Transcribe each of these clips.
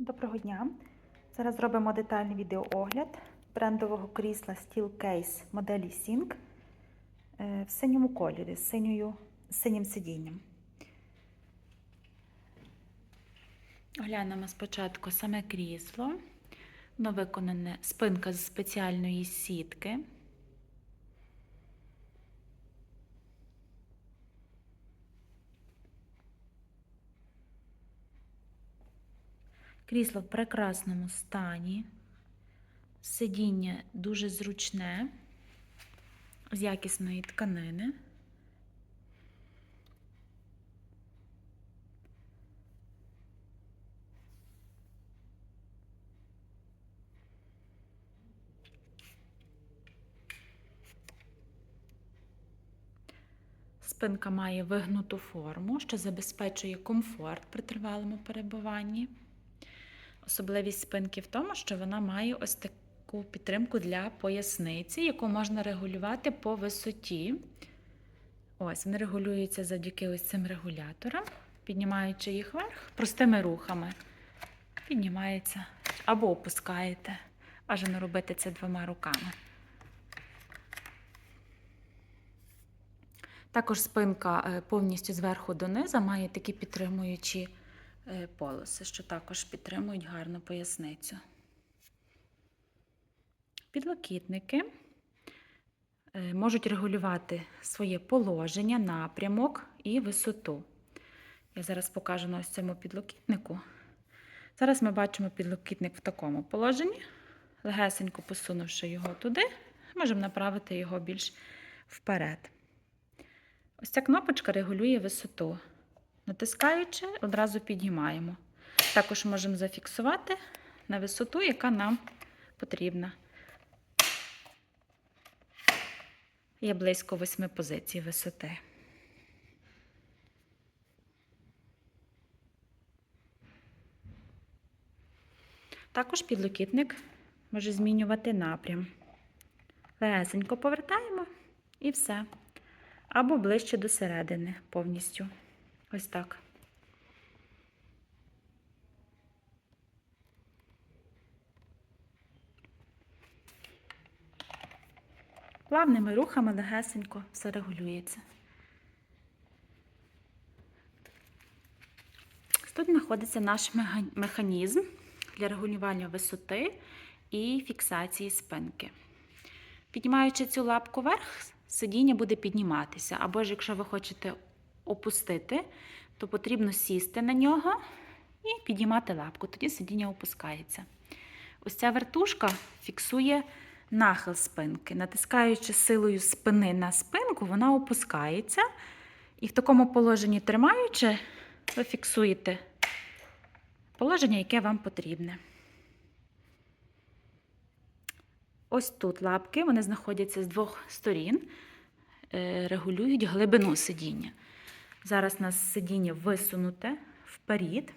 Доброго дня! Зараз зробимо детальний відеоогляд брендового крісла Steel Case моделі Sync е, в синьому кольорі з синьою, синім сидінням. Оглянемо спочатку саме крісло. Воно виконане спинка з спеціальної сітки. Крісло в прекрасному стані. Сидіння дуже зручне, з якісної тканини. Спинка має вигнуту форму, що забезпечує комфорт при тривалому перебуванні. Особливість спинки в тому, що вона має ось таку підтримку для поясниці, яку можна регулювати по висоті. Ось, вони регулюються завдяки ось цим регуляторам, піднімаючи їх вверх простими рухами. Піднімається або опускаєте. Бажано робити це двома руками. Також спинка е, повністю зверху донизу має такі підтримуючі полоси, що також підтримують гарну поясницю. Підлокітники е, можуть регулювати своє положення, напрямок і висоту. Я зараз покажу на ось цьому підлокітнику. Зараз ми бачимо підлокітник в такому положенні. Легесенько посунувши його туди, можемо направити його більш вперед. Ось ця кнопочка регулює висоту. Натискаючи, одразу піднімаємо. Також можемо зафіксувати на висоту, яка нам потрібна. Є близько восьми позицій висоти. Також підлокітник може змінювати напрям. Легесенько повертаємо і все. Або ближче до середини повністю. Ось так. Плавними рухами легесенько все регулюється. Тут знаходиться наш механізм для регулювання висоти і фіксації спинки. Піднімаючи цю лапку вверх, сидіння буде підніматися. Або ж якщо ви хочете опустити, то потрібно сісти на нього і підіймати лапку. Тоді сидіння опускається. Ось ця вертушка фіксує нахил спинки. Натискаючи силою спини на спинку, вона опускається. І в такому положенні тримаючи, ви фіксуєте положення, яке вам потрібне. Ось тут лапки, вони знаходяться з двох сторін, е, регулюють глибину сидіння. Зараз у нас сидіння висунуте вперед.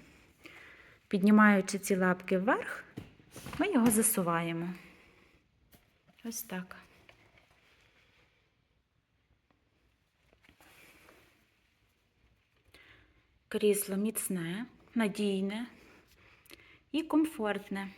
Піднімаючи ці лапки вверх, ми його засуваємо. Ось так. Крісло міцне, надійне і комфортне.